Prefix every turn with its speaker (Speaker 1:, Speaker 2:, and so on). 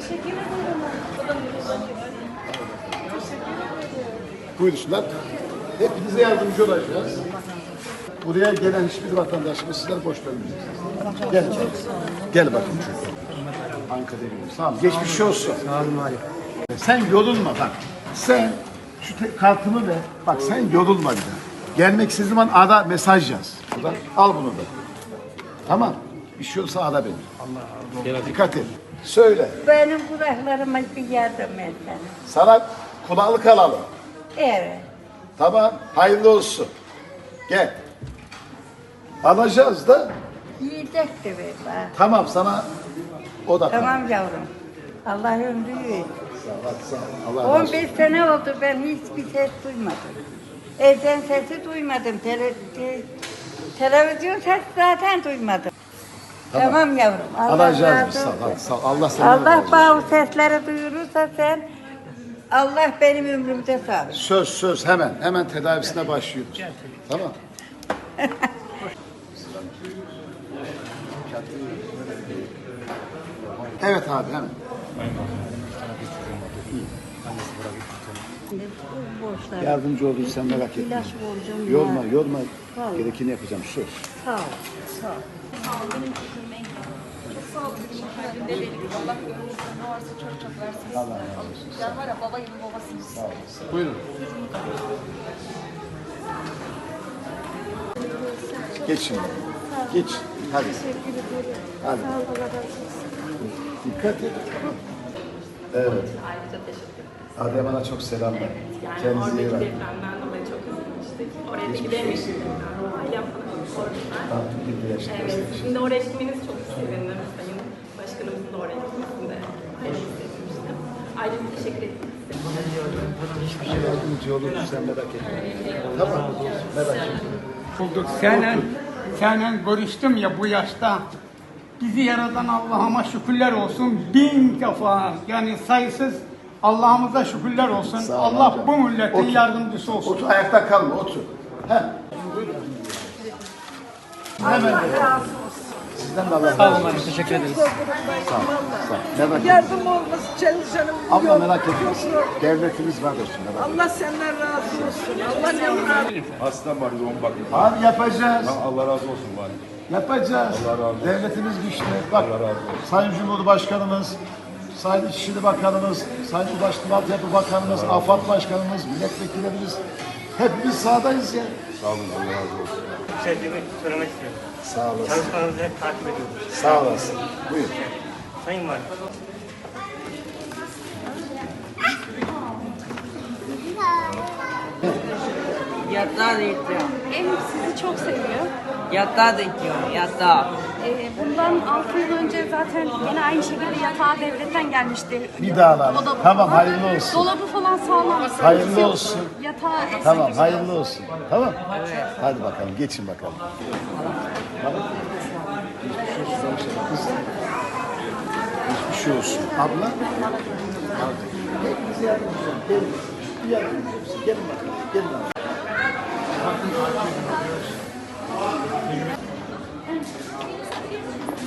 Speaker 1: Teşekkür ederim.
Speaker 2: Buyursunlar. Hepinize yardımcı olacağız. Buraya gelen hiçbir vatandaşımız sizler boş dönmeyeceksiniz. Gel. Gel bakın çocuğum. Ankara'ya gidiyoruz. Tamam. Geçmiş olsun. Sağ olun Sen yorulma bak. Sen şu te- kartımı ver. Bak sen yorulma bir daha. Gelmek istediğin zaman ara mesaj yaz. Buradan al bunu da. Tamam. Bir şey olsa ara beni. Allah Dikkat et. Söyle.
Speaker 3: Benim kulaklarıma bir yardım et.
Speaker 2: Sana kulaklık alalım.
Speaker 3: Evet.
Speaker 2: Tamam. Hayırlı olsun. Gel. Alacağız da.
Speaker 3: Yiyecek de bana.
Speaker 2: Tamam sana o da
Speaker 3: Tamam yavrum. Allah ömrü versin.
Speaker 2: Allah, sağ ol. Allah razı olsun.
Speaker 3: 15 sene oldu ben hiçbir ses duymadım. Evden sesi duymadım. Tele, te- televizyon sesi zaten duymadım. Tamam, yavrum. Allah
Speaker 2: Alacağız biz.
Speaker 3: razı
Speaker 2: Sağ. Sağ. Allah razı
Speaker 3: Allah bana o sesleri duyurursa sen Allah benim ömrümde sağlık.
Speaker 2: Söz söz hemen. Hemen tedavisine başlıyoruz. Tamam. evet abi hemen.
Speaker 3: Boşlar.
Speaker 2: Yardımcı olursan merak etme.
Speaker 3: İlaç borcum
Speaker 2: Yorma,
Speaker 3: var.
Speaker 2: yorma.
Speaker 3: Vallahi.
Speaker 2: Gerekeni yapacağım. Söz.
Speaker 3: Sağ ol. Sağ ol.
Speaker 2: Allah razı olsun.
Speaker 1: Ya var ya baba gibi babasınız.
Speaker 2: Sağ olasın. Buyurun. Geç şimdi. Geç. Hadi. Hadi. Dikkat et. Evet. Adıyaman'a çok selamlar.
Speaker 4: Yani
Speaker 2: Kendinize iyi
Speaker 4: oradaki
Speaker 2: bakın.
Speaker 4: depremden dolayı çok üzülmüştük. Oraya da gidememiştik. Ailem falan sordular.
Speaker 2: Artık bir yaşta.
Speaker 4: Evet, şimdi oraya gitmeniz çok sevindim. Sayın Başkanımızın da oraya gitmesini de çok sevinmiştim. Ayrıca teşekkür etmek istedim.
Speaker 2: Hiçbir şey yardımcı olur sen merak etme. Tamam. Merak etme.
Speaker 5: bulduk. Seninle, seninle görüştüm ya bu yaşta. Bizi yaradan Allah'ıma şükürler olsun. Bin defa yani sayısız Allah'ımıza şükürler olsun.
Speaker 2: Sağ ol
Speaker 5: Allah
Speaker 2: amcam.
Speaker 5: bu milletin
Speaker 2: Otur.
Speaker 5: yardımcısı olsun.
Speaker 2: Otur ayakta kalma otur. He. Hemen. Sizden de Allah razı olsun.
Speaker 5: Teşekkür ederiz.
Speaker 2: Sağ ol. Sağ ol. Merak etme.
Speaker 6: Yardım olması çalışanım
Speaker 2: Abla
Speaker 6: yok.
Speaker 2: merak etme. Devletimiz var dostum. merak etme.
Speaker 6: Allah senden razı olsun. Allah ne razı
Speaker 7: Hastam var yoğun bakım.
Speaker 2: Abi yapacağız.
Speaker 7: Allah razı olsun bari.
Speaker 2: Yapacağız.
Speaker 7: Allah razı olsun.
Speaker 2: Devletimiz güçlü. Bak
Speaker 7: Allah razı olsun.
Speaker 2: Sayın Cumhurbaşkanımız, Sayın İçişleri Bakanımız, Sayın Ulaştırma Altyapı Bakanımız, AFAD Başkanımız, milletvekillerimiz hepimiz sahadayız ya.
Speaker 7: Sağ olun Allah razı olsun.
Speaker 8: Sevdiğimi söylemek istiyorum.
Speaker 2: Sağ olasın.
Speaker 8: Çalışmalarınızı hep takip ediyorum.
Speaker 2: Sağ olasın. Buyur.
Speaker 8: Sayın Valim,
Speaker 6: Yatağa da gidiyorum.
Speaker 1: Elif sizi çok seviyor.
Speaker 6: Yatağa da gidiyorum. Yatağa.
Speaker 1: Ee, bundan 6 yıl önce zaten yine aynı şekilde yatağa devletten gelmişti.
Speaker 2: Bir daha alalım.
Speaker 1: Dolabı
Speaker 2: Tamam,
Speaker 1: falan.
Speaker 2: hayırlı olsun.
Speaker 1: Dolabı falan sağlam.
Speaker 2: Hayırlı
Speaker 1: Sıkıntı yok.
Speaker 2: olsun.
Speaker 1: Yatağı
Speaker 2: Tamam hayırlı olsun. Tamam. Hadi bakalım geçin bakalım. Hemşerim. Kızım. Geçmiş olsun. Abla. Hadi. Yardımcı olun. Gelin. Bir yardımcı olsun. Gelin bakalım. Gelin abi.
Speaker 9: いいですね。